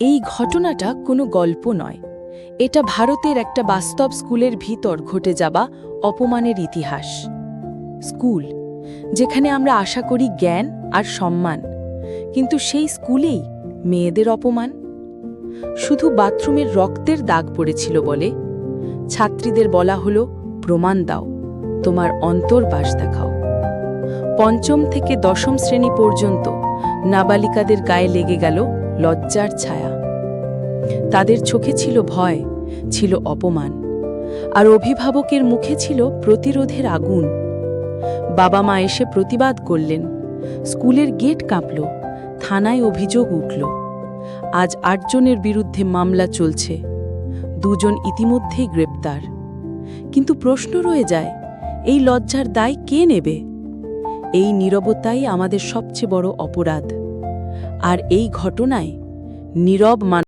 এই ঘটনাটা কোনো গল্প নয়। এটা ভারতের একটা বাস্তব স্কুলের ভিতর ঘটে যাবা অপমানের ইতিহাস। স্কুল, যেখানে আমরা আশা করি জ্ঞান আর সম্মান, কিন্তু সেই স্কুলেই মেয়েদের অপমান। শুধু বাথরুমের রক্তের দাগ পড়েছিল বলে ছাত্রীদের বলা হলো, প্রমাণ দাও, তোমার অন্তর্বাস দেখাও। পঞ্চম থেকে দশম শ্রেণি পর্যন্ত নাবালিকাদের গায়ে লেগে গেল লজ্জার ছায়া। তাদের চোখে ছিল ভয়, ছিল অপমান। আর অভিভাবকের মুখে ছিল প্রতিরোধের আগুন। বাবা মা এসে প্রতিবাদ করলেন। স্কুলের গেট কাঁপল, থানায় অভিযোগ উঠল। আজ আটজনের বিরুদ্ধে মামলা চলছে। দুজন ইতিমধ্যেই গ্রেপ্তার। কিন্তু প্রশ্ন রয়ে যায়, এই লজ্জার দায় কে নেবে? এই নীরবতাই আমাদের সবচেয়ে বড় অপরাধ। আর এই ঘটনায় নীরব মান